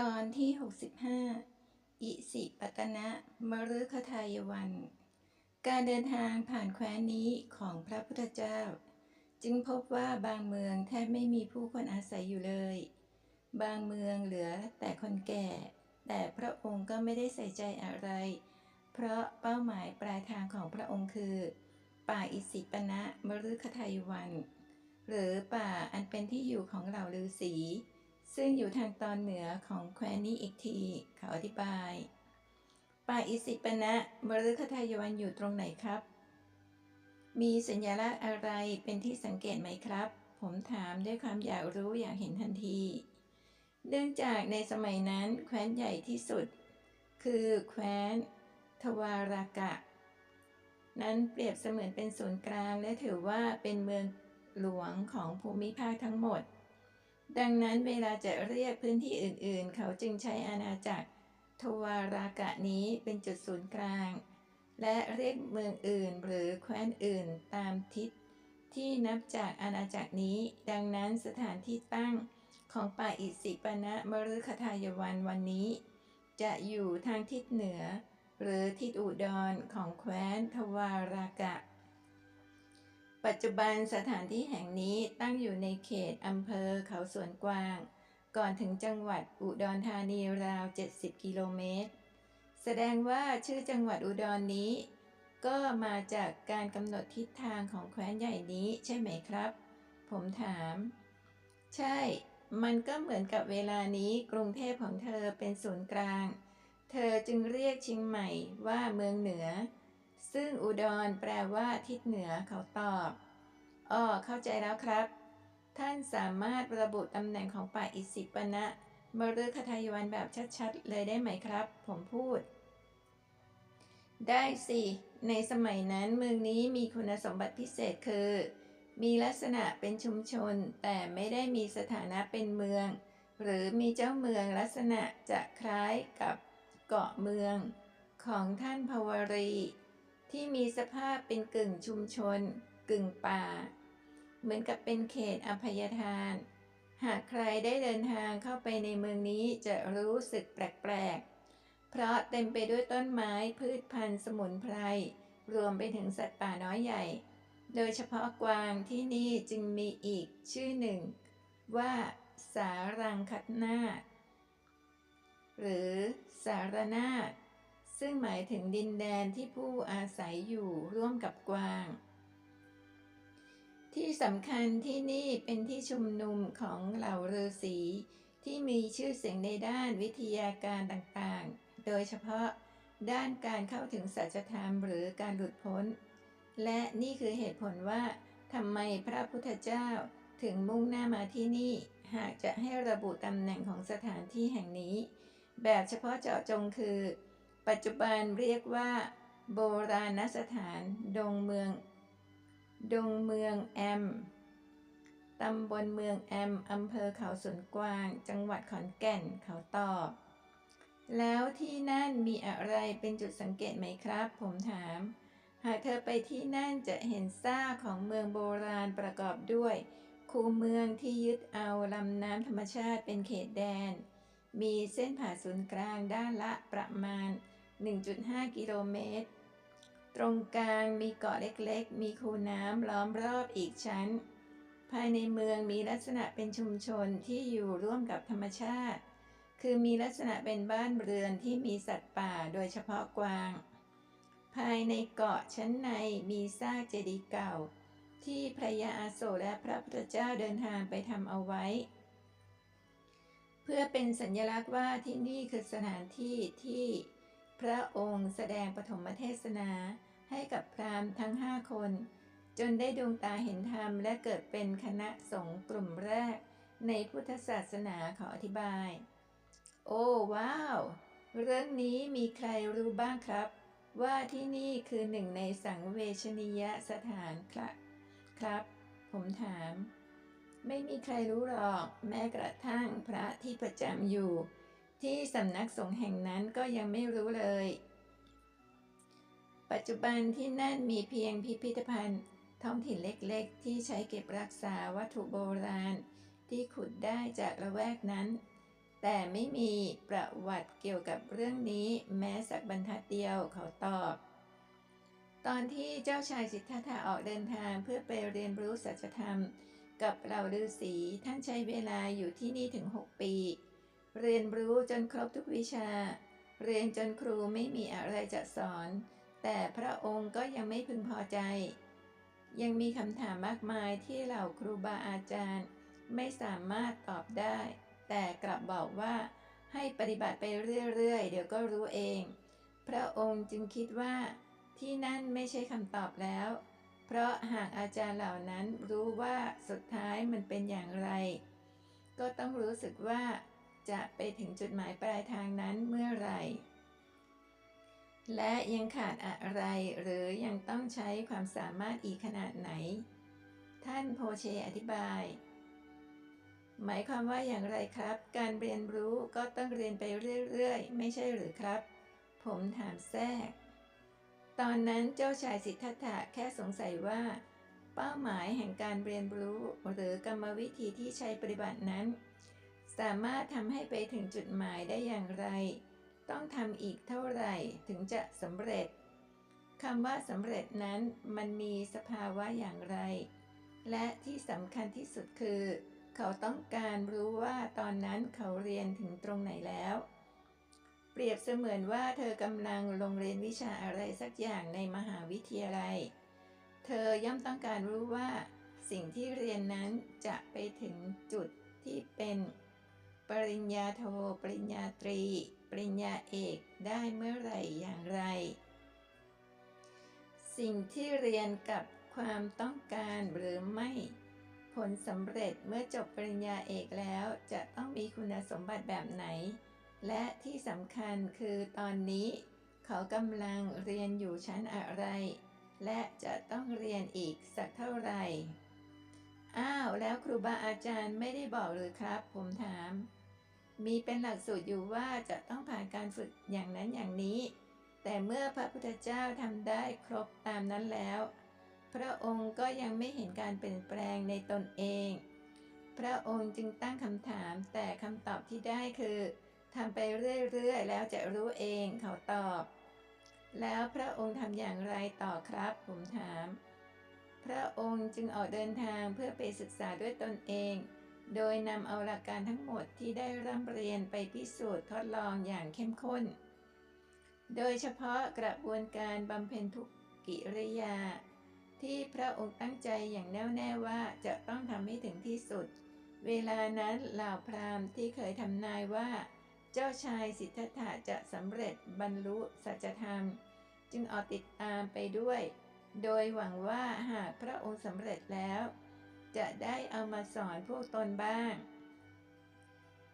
ตอนที่ 65 อิสิปตนะมฤคทายวัน การเดินทางผ่านแคว้นนี้ของพระพุทธเจ้า จึงพบว่าบางเมืองแทบไม่มีผู้คนอาศัยอยู่เลย บางเมืองเหลือแต่คนแก่ แต่พระองค์ก็ไม่ได้ใส่ใจอะไร เพราะเป้าหมายปลายทางของพระองค์คือ ป่าอิสิปนะมฤคทายวัน หรือป่าอันเป็นที่อยู่ของเหล่าฤาษี ซึ่งอยู่ทางตอนเหนือของแคว้นนี้อีกที เขาอธิบาย ป่าอิสิปนะมฤคทายวันอยู่ตรงไหนครับ มีสัญลักษณ์อะไรเป็นที่สังเกตไหมครับ ผมถามด้วยความอยากรู้อยากเห็นทันที เนื่องจากในสมัยนั้นแคว้นใหญ่ที่สุด คือแคว้นทวารากะ นั้นเปรียบเสมือนเป็นศูนย์กลางและถือว่าเป็นเมืองหลวงของภูมิภาคทั้งหมด ดังนั้นเวลาจะเรียกพื้นที่อื่นๆ เขาจึงใช้อาณาจักรทวารากะนี้เป็นจุดศูนย์กลาง และเรียกเมืองอื่นหรือแคว้นอื่นตามทิศที่นับจากอาณาจักรนี้ ดังนั้นสถานที่ตั้งของป่าอิสิปนะมฤคทายวันวันนี้ จะอยู่ทางทิศเหนือ หรือทิศอุดรของแคว้นทวารากะ ปัจจุบันสถานที่แห่งนี้ตั้งอยู่ในเขตอำเภอเขาสวนกวาง ก่อนถึงจังหวัดอุดรธานีราว 70 กิโลเมตร แสดงว่าชื่อจังหวัดอุดรนนี้ ก็มาจากการกำหนดทิศทางของแคว้นใหญ่นี้ใช่ไหมครับ ผมถาม ใช่ มันก็เหมือนกับเวลานี้กรุงเทพของเธอเป็นศูนย์กลาง เธอจึงเรียกเชียงใหม่ว่าเมืองเหนือ ซึ่งอุดรแปลว่าทิศเหนือเขาตอบอ๋อเข้าใจแล้วครับ ท่านสามารถระบุตำแหน่งของป่าอิสิปนะมฤคทายวันแบบชัดๆ เลยได้ไหมครับ ผมพูด ได้สิ ในสมัยนั้นเมืองนี้มีคุณสมบัติพิเศษคือ มีลักษณะเป็นชุมชน แต่ไม่ได้มีสถานะเป็นเมือง หรือมีเจ้าเมืองลักษณะจะคล้ายกับเกาะเมือง ของท่านภวรี ที่มีสภาพเป็นกึ่งชุมชน กึ่งป่า เหมือนกับเป็นเขตอภัยทาน หากใครได้เดินทางเข้าไปในเมืองนี้จะรู้สึกแปลกๆ เพราะเต็มไปด้วยต้นไม้พืชพันธุ์สมุนไพร รวมไปถึงสัตว์ป่าน้อยใหญ่ โดยเฉพาะกวางที่นี่จึงมีอีกชื่อหนึ่ง ว่าสารังคัตนาหรือสารนาฏ ซึ่งหมายถึงดินแดนที่ผู้อาศัยอยู่ร่วมกับกวาง ที่สำคัญที่นี่เป็นที่ชุมนุมของเหล่าฤาษีที่มีชื่อเสียงในด้านวิทยาการต่างๆ โดยเฉพาะด้านการเข้าถึงสัจธรรมหรือการหลุดพ้น และนี่คือเหตุผลว่าทำไมพระพุทธเจ้าถึงมุ่งหน้ามาที่นี่ หากจะให้ระบุตำแหน่งของสถานที่แห่งนี้ แบบเฉพาะเจาะจงคือ ปัจจุบันเรียกว่า โบราณสถานดงเมือง ดงเมืองแอม ตำบลเมืองแอม อำเภอเขาสวนกวาง จังหวัดขอนแก่น เขาตอบ แล้วที่นั่นมีอะไรเป็นจุดสังเกตไหมครับ ผมถาม หากเธอไปที่นั่นจะเห็นซากของเมืองโบราณประกอบด้วยคูเมืองที่ยึดเอาลำน้ำธรรมชาติเป็นเขตแดน มีเส้นผ่าศูนย์กลางด้านละประมาณ 1.5 กิโลเมตร ตรงกลางมีเกาะเล็กๆ มีคูน้ำล้อมรอบอีกชั้น ภายในเมืองมีลักษณะเป็นชุมชนที่อยู่ร่วมกับธรรมชาติ คือมีลักษณะเป็นบ้านเรือนที่มีสัตว์ป่าโดยเฉพาะกวาง ภายในเกาะชั้นในมีซากเจดีย์เก่า ที่พระยาอาโศและพระพุทธเจ้าเดินทางไปทำเอาไว้เพื่อเป็นสัญลักษณ์ว่าที่นี่คือสถานที่ที่ พระองค์แสดงปฐมเทศนาให้กับพราหมณ์ทั้งห้าคน จนได้ดวงตาเห็นธรรมและเกิดเป็นคณะสงฆ์กลุ่มแรก ในพุทธศาสนาขออธิบาย โอ้ว้าว เรื่องนี้มีใครรู้บ้างครับ ว่าที่นี่คือหนึ่งในสังเวชนียสถานครับครับ ผมถาม ไม่มีใครรู้หรอก แม้กระทั่งพระที่ประจำอยู่ ที่สำนักสงฆ์แห่งนั้นก็ยังไม่รู้เลย ปัจจุบันที่นั่นมีเพียงพิพิธภัณฑ์ ท้องถิ่นเล็กๆ ที่ใช้เก็บรักษาวัตถุโบราณ ที่ขุดได้จากละแวกนั้น แต่ไม่มีประวัติเกี่ยวกับเรื่องนี้แม้สักบรรทัดเดียวเขาตอบ ตอนที่เจ้าชายสิทธัตถะออกเดินทางเพื่อไปเรียนรู้สัจธรรม กับเหล่าฤาษีท่านใช้เวลาอยู่ที่นี่ถึง 6 ปี เรียนรู้จนครบทุกวิชา เรียนจนครูไม่มีอะไรจะสอน แต่พระองค์ก็ยังไม่พึงพอใจ ยังมีคำถามมากมายที่เหล่าครูบาอาจารย์ ไม่สามารถตอบได้ แต่กลับบอกว่าให้ปฏิบัติไปเรื่อยๆ เดี๋ยวก็รู้เอง พระองค์จึงคิดว่าที่นั่นไม่ใช่คำตอบแล้ว เพราะหากอาจารย์เหล่านั้นรู้ว่าสุดท้ายมันเป็นอย่างไร ก็ต้องรู้สึกว่า จะไปถึงจุดหมายปลายทางนั้นเมื่อไหร่ และยังขาดอะไรหรือยังต้องใช้ความสามารถอีกขนาดไหน ท่านโพเชอธิบาย หมายความว่าอย่างไรครับ การเรียนรู้ก็ต้องเรียนไปเรื่อยๆ ไม่ใช่หรือครับ ผมถามแทรก ตอนนั้นเจ้าชายสิทธัตถะแค่สงสัยว่า เป้าหมายแห่งการเรียนรู้หรือกรรมวิธีที่ใช้ปฏิบัตินั้น สามารถทำให้ไปถึงจุดหมายได้อย่างไร ต้องทำอีกเท่าไหร่ถึงจะสำเร็จคำว่าสำเร็จนั้นมันมีสภาวะอย่างไร และที่สำคัญที่สุดคือ เขาต้องการรู้ว่าตอนนั้นเขาเรียนถึงตรงไหนแล้ว เปรียบเสมือนว่าเธอกำลังลงเรียนวิชาอะไรสักอย่างในมหาวิทยาลัย เธอย่อมต้องการรู้ว่า สิ่งที่เรียนนั้นจะไปถึงจุดที่เป็น ปริญญาโทปริญญาตรี ปริญญาเอกได้เมื่อไหร่อย่างไร สิ่งที่เรียนกับความต้องการหรือไม่ ผลสำเร็จเมื่อจบปริญญาเอกแล้วจะต้องมีคุณสมบัติแบบไหน และที่สำคัญคือตอนนี้ เขากำลังเรียนอยู่ชั้นอะไร และจะต้องเรียนอีกสักเท่าไหร่ อ้าวแล้วครูบาอาจารย์ไม่ได้บอกหรือครับ ผมถาม มีเป็นหลักสูตรอยู่ว่าจะต้องผ่านการฝึกอย่างนั้นอย่างนี้ แต่เมื่อพระพุทธเจ้าทำได้ครบตามนั้นแล้ว พระองค์ก็ยังไม่เห็นการเปลี่ยนแปลงในตนเอง พระองค์จึงตั้งคำถาม แต่คำตอบที่ได้คือทำไปเรื่อยๆ แล้วจะรู้เองเขาตอบ แล้วพระองค์ทำอย่างไรต่อครับ ผมถาม พระองค์จึงออกเดินทางเพื่อไปศึกษาด้วยตนเอง โดยนำเอาหลักการทั้งหมดที่ได้ร่ำเรียนไปพิสูจน์ทดลองอย่างเข้มข้น โดยเฉพาะกระบวนการบำเพ็ญทุกกิริยา ที่พระองค์ตั้งใจอย่างแน่วแน่ว่าจะต้องทำให้ถึงที่สุด เวลานั้นเหล่าพราหมณ์ที่เคยทำนายว่า เจ้าชายสิทธัตถะจะสำเร็จบรรลุสัจธรรม จึงออกติดตามไปด้วย โดยหวังว่าหากพระองค์สำเร็จแล้ว จะได้เอามาสอนพวกตนบ้าง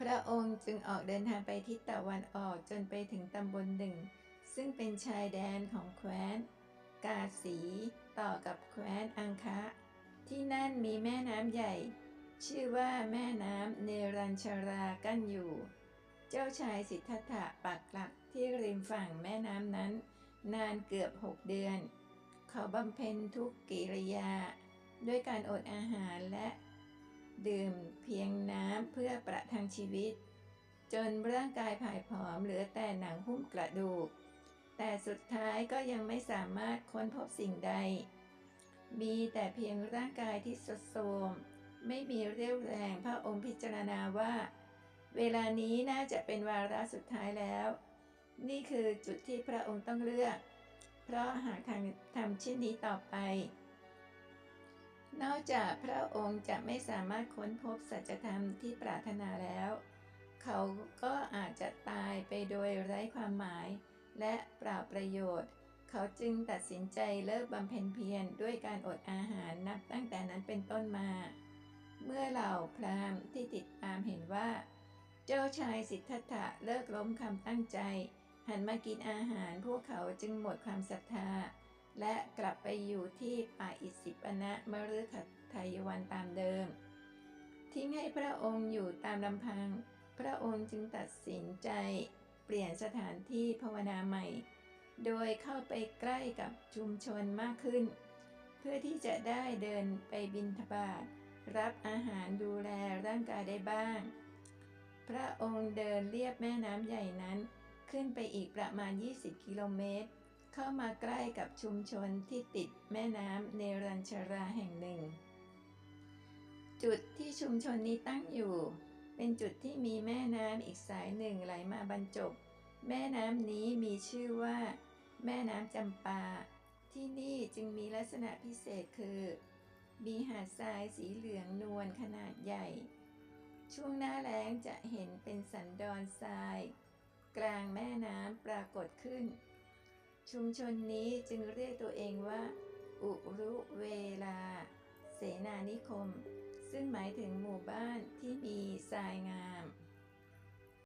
พระองค์จึงออกเดินทางไปทิศตะวันออกจนไปถึงตำบลหนึ่ง ซึ่งเป็นชายแดนของแคว้น กาสีต่อกับแคว้นอังคะ ที่นั่นมีแม่น้ำใหญ่ ชื่อว่าแม่น้ำเนรัญชารากั้นอยู่ เจ้าชายสิทธัตถะปักหลักที่ริมฝั่งแม่น้ำนั้น นานเกือบหกเดือน เขาบำเพ็ญทุกกิริยา ด้วยการอดอาหารและดื่มเพียงน้ำเพื่อประทังชีวิต จนร่างกายผายผอมเหลือแต่หนังหุ้มกระดูก แต่สุดท้ายก็ยังไม่สามารถค้นพบสิ่งใด มีแต่เพียงร่างกายที่สดโทมไม่มีเรี่ยวแรงพระองค์พิจารณาว่า เวลานี้น่าจะเป็นวาระสุดท้ายแล้ว นี่คือจุดที่พระองค์ต้องเลือก ราะหากทางทำเช่นนี้ต่อไป นอกจากพระองค์จะไม่สามารถค้นพบสัจธรรมที่ปรารถนาแล้ว เขาก็อาจจะตายไปโดยไร้ความหมาย และเปล่าประโยชน์ เขาจึงตัดสินใจเลิกบำเพ็ญเพียรด้วยการอดอาหารนับตั้งแต่นั้นเป็นต้นมา เมื่อเหล่าพราหมณ์ที่ติดตามเห็นว่า เจ้าชายสิทธัตถะเลิกล้มคำตั้งใจ หันมากินอาหารพวกเขาจึงหมดความศรัทธา และกลับไปอยู่ที่ป่าอิสิปนะมฤคทายวันตามเดิม ทิ้งให้พระองค์อยู่ตามลำพัง พระองค์จึงตัดสินใจ เปลี่ยนสถานที่ภาวนาใหม่ โดยเข้าไปใกล้กับชุมชนมากขึ้น เพื่อที่จะได้เดินไปบินทบาทรับอาหารดูแลร่างกายได้บ้าง พระองค์เดินเลียบแม่น้ำใหญ่นั้น ขึ้นไปอีกประมาณ 20 กิโลเมตร เข้ามาใกล้กับชุมชนที่ติดแม่น้ำเนรัญชราแห่งหนึ่ง จุดที่ชุมชนนี้ตั้งอยู่ เป็นจุดที่มีแม่น้ำอีกสายหนึ่งไหลมาบรรจบ แม่น้ำนี้มีชื่อว่า แม่น้ำจำปา ที่นี่จึงมีลักษณะพิเศษคือ มีหาดทรายสีเหลืองนวลขนาดใหญ่ ช่วงหน้าแล้งจะเห็นเป็นสันดอนทราย กลางแม่น้ำปรากฏขึ้น ชุมชนนี้จึงเรียกตัวเองว่า อุรุเวลา เสนานิคม ซึ่งหมายถึงหมู่บ้านที่มีทรายงาม